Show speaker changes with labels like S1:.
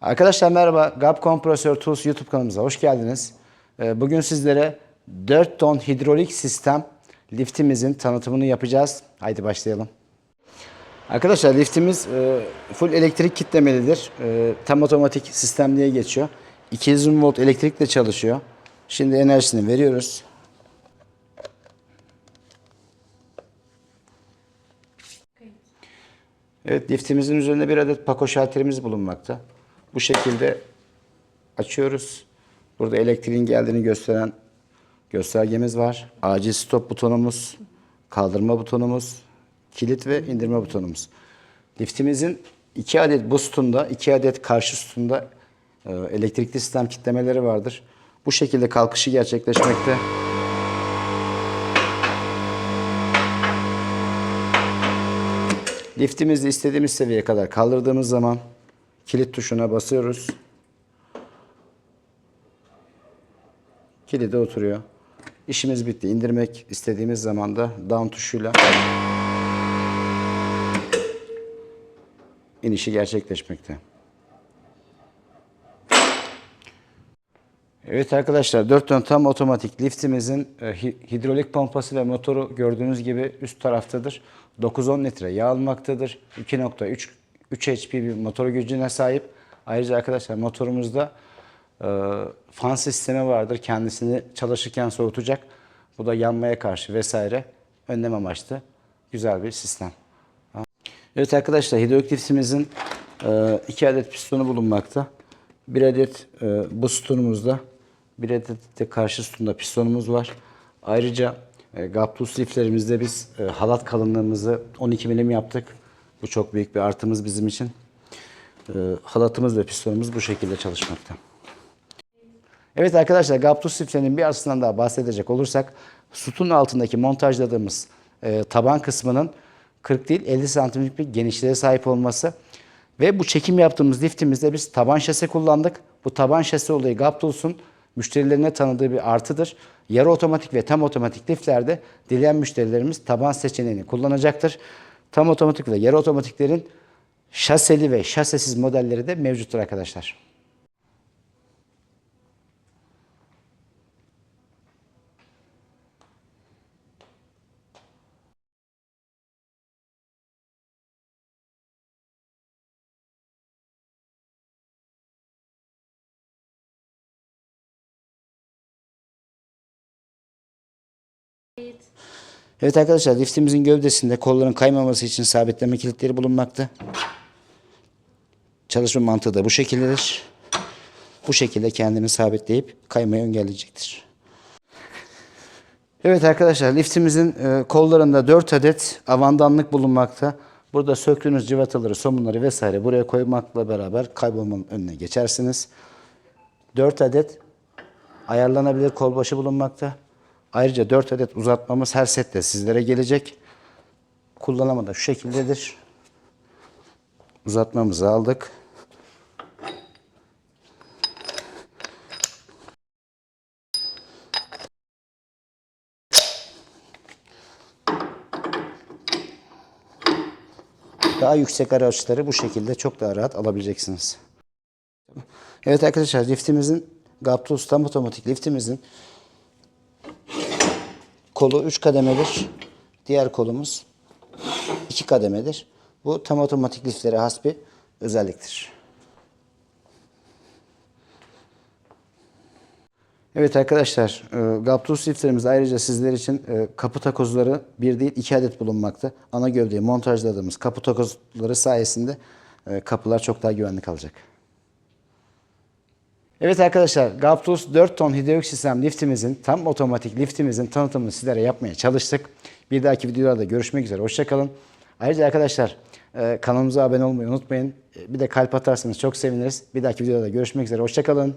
S1: Arkadaşlar merhaba. GAP Kompresör Tools YouTube kanalımıza hoş geldiniz. Ee, Bugün sizlere 4 ton hidrolik sistem liftimizin tanıtımını yapacağız. Haydi başlayalım. Arkadaşlar liftimiz e, full elektrik kitlemelidir. E, Tam otomatik sistem diye geçiyor. 220 volt elektrikle çalışıyor. Şimdi enerjisini veriyoruz. Evet liftimizin üzerinde bir adet pako şalterimiz bulunmakta. Bu şekilde açıyoruz. Burada elektriğin geldiğini gösteren göstergemiz var. Acil stop butonumuz, kaldırma butonumuz, kilit ve indirme butonumuz. Liftimizin iki adet bu sütunda, iki adet karşı sütunda e, elektrikli sistem kitlemeleri vardır. Bu şekilde kalkışı gerçekleşmekte. Liftimizi istediğimiz seviyeye kadar kaldırdığımız zaman kilit tuşuna basıyoruz. Kilide oturuyor. İşimiz bitti. İndirmek istediğimiz zaman da down tuşuyla inişi gerçekleşmekte. Evet arkadaşlar 4 ton tam otomatik liftimizin e, hi- hidrolik pompası ve motoru gördüğünüz gibi üst taraftadır. 9-10 litre yağ almaktadır. 2.3 3 HP bir motor gücüne sahip. Ayrıca arkadaşlar motorumuzda e, fan sistemi vardır. Kendisini çalışırken soğutacak. Bu da yanmaya karşı vesaire önlem amaçlı güzel bir sistem. Evet arkadaşlar hidrolik liftimizin e, iki adet pistonu bulunmakta. Bir adet e, bu sütunumuzda, bir adet de karşı sütunda pistonumuz var. Ayrıca e, Gaptus liflerimizde biz e, halat kalınlığımızı 12 milim yaptık. Bu çok büyük bir artımız bizim için. E, halatımız ve pistonumuz bu şekilde çalışmakta. Evet arkadaşlar Gaptus liflerinin bir aslından daha bahsedecek olursak sütun altındaki montajladığımız e, taban kısmının 40 değil 50 santimlik bir genişliğe sahip olması ve bu çekim yaptığımız liftimizde biz taban şase kullandık. Bu taban şase olayı Gaptus'un müşterilerine tanıdığı bir artıdır. Yarı otomatik ve tam otomatik liflerde dileyen müşterilerimiz taban seçeneğini kullanacaktır. Tam otomatik ve yarı otomatiklerin şaseli ve şasesiz modelleri de mevcuttur arkadaşlar. Evet arkadaşlar liftimizin gövdesinde kolların kaymaması için sabitleme kilitleri bulunmakta. Çalışma mantığı da bu şekildedir. Bu şekilde kendini sabitleyip kaymayı engelleyecektir. Evet arkadaşlar liftimizin e, kollarında 4 adet avandanlık bulunmakta. Burada söktüğünüz cıvataları, somunları vesaire buraya koymakla beraber kaybolmanın önüne geçersiniz. 4 adet ayarlanabilir kolbaşı bulunmakta. Ayrıca 4 adet uzatmamız her sette sizlere gelecek. Kullanımı da şu şekildedir. Uzatmamızı aldık. Daha yüksek araçları bu şekilde çok daha rahat alabileceksiniz. Evet arkadaşlar liftimizin Gaptus tam otomatik liftimizin kolu 3 kademedir. Diğer kolumuz 2 kademedir. Bu tam otomatik liflere has bir özelliktir. Evet arkadaşlar, e, Gaptus liftlerimizde ayrıca sizler için e, kapı takozları bir değil iki adet bulunmakta. Ana gövdeye montajladığımız kapı takozları sayesinde e, kapılar çok daha güvenli kalacak. Evet arkadaşlar, Gaptus 4 ton hidrolik sistem liftimizin, tam otomatik liftimizin tanıtımını sizlere yapmaya çalıştık. Bir dahaki videolarda görüşmek üzere, hoşçakalın. Ayrıca arkadaşlar e, kanalımıza abone olmayı unutmayın. E, Bir de kalp atarsanız çok seviniriz. Bir dahaki videoda görüşmek üzere, hoşçakalın.